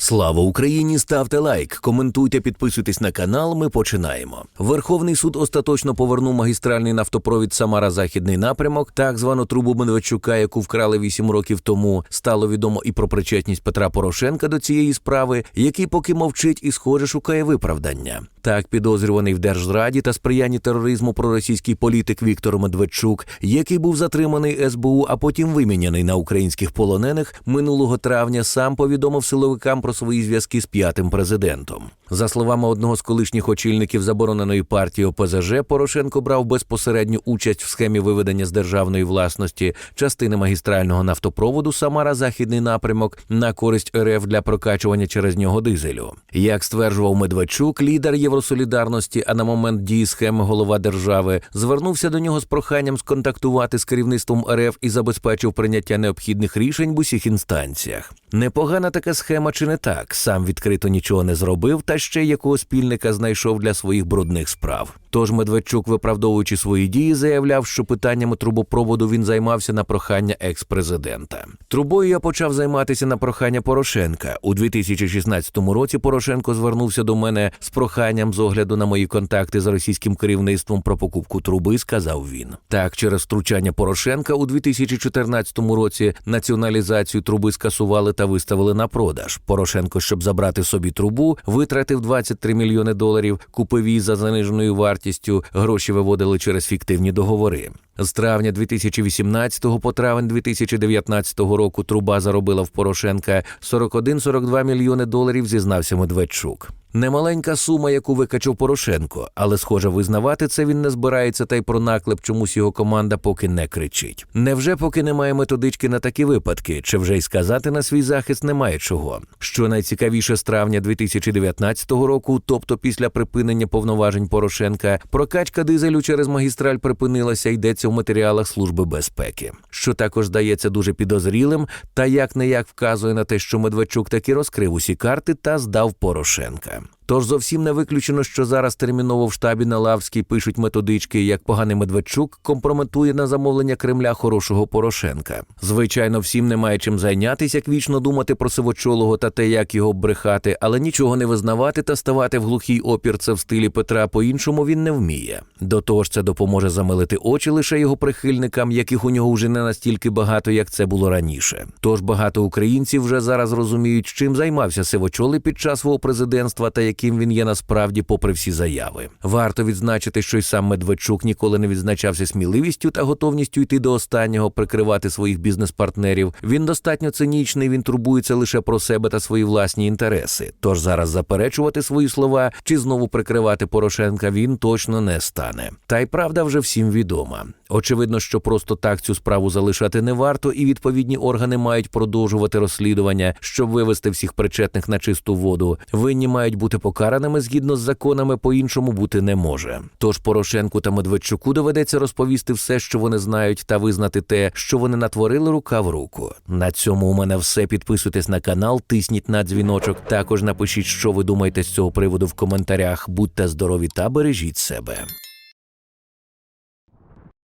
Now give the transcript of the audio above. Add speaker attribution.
Speaker 1: Слава Україні! Ставте лайк, коментуйте, підписуйтесь на канал. Ми починаємо. Верховний суд остаточно повернув магістральний нафтопровід Самара Західний напрямок, так звану трубу Медведчука, яку вкрали 8 років тому. Стало відомо і про причетність Петра Порошенка до цієї справи, який поки мовчить і схоже шукає виправдання. Так, підозрюваний в держзраді та сприянні тероризму проросійський політик Віктор Медведчук, який був затриманий СБУ, а потім виміняний на українських полонених, минулого травня сам повідомив силовикам про свої зв'язки з п'ятим президентом. За словами одного з колишніх очільників забороненої партії ОПЗЖ, Порошенко брав безпосередню участь в схемі виведення з державної власності частини магістрального нафтопроводу Самара Західний напрямок на користь РФ для прокачування через нього дизелю. Як стверджував Медведчук, лідер Євросолідарності, а на момент дії схеми голова держави, звернувся до нього з проханням сконтактувати з керівництвом РФ і забезпечив прийняття необхідних рішень в усіх інстанціях. Непогана така схема чи не так? Сам відкрито нічого не зробив, та ще якого спільника знайшов для своїх брудних справ. Тож Медведчук, виправдовуючи свої дії, заявляв, що питаннями трубопроводу він займався на прохання екс-президента. Трубою я почав займатися на прохання Порошенка. У 2016 році Порошенко звернувся до мене з проханням з огляду на мої контакти з російським керівництвом про покупку труби, сказав він. Так, через втручання Порошенка у 2014 році націоналізацію труби скасували та виставили на продаж. Порошенко, щоб забрати собі трубу, витратив 23 мільйони доларів, купив її за заниженою вартістю. Гроші виводили через фіктивні договори. З травня 2018 по травень 2019 року труба заробила в Порошенка 41-42 мільйони доларів, зізнався Медведчук. Немаленька сума, яку викачав Порошенко, але, схоже, визнавати це він не збирається, та й про наклеп чомусь його команда поки не кричить. Невже поки немає методички на такі випадки, чи вже й сказати на свій захист немає чого? Що найцікавіше з травня 2019 року, тобто після припинення повноважень Порошенка, прокачка дизелю через магістраль припинилася, йдеться в матеріалах Служби безпеки, що також здається дуже підозрілим, та як не як вказує на те, що Медведчук таки розкрив усі карти та здав Порошенка. time. Тож зовсім не виключено, що зараз терміново в штабі на Лавській пишуть методички, як поганий Медведчук компрометує на замовлення Кремля хорошого Порошенка. Звичайно, всім немає чим зайнятися, як вічно думати про сивочолого та те, як його брехати, але нічого не визнавати та ставати в глухий опір це в стилі Петра по-іншому він не вміє. До того ж, це допоможе замилити очі лише його прихильникам, яких у нього вже не настільки багато, як це було раніше. Тож багато українців вже зараз розуміють, чим займався сивочолий під час свого президентства та яким він є насправді, попри всі заяви. Варто відзначити, що й сам Медведчук ніколи не відзначався сміливістю та готовністю йти до останнього, прикривати своїх бізнес-партнерів. Він достатньо цинічний, він турбується лише про себе та свої власні інтереси. Тож зараз заперечувати свої слова чи знову прикривати Порошенка він точно не стане. Та й правда вже всім відома. Очевидно, що просто так цю справу залишати не варто, і відповідні органи мають продовжувати розслідування, щоб вивести всіх причетних на чисту воду. Винні мають бути покараними згідно з законами, по-іншому бути не може. Тож Порошенку та Медведчуку доведеться розповісти все, що вони знають, та визнати те, що вони натворили рука в руку. На цьому у мене все. Підписуйтесь на канал, тисніть на дзвіночок. Також напишіть, що ви думаєте з цього приводу в коментарях. Будьте здорові та бережіть себе.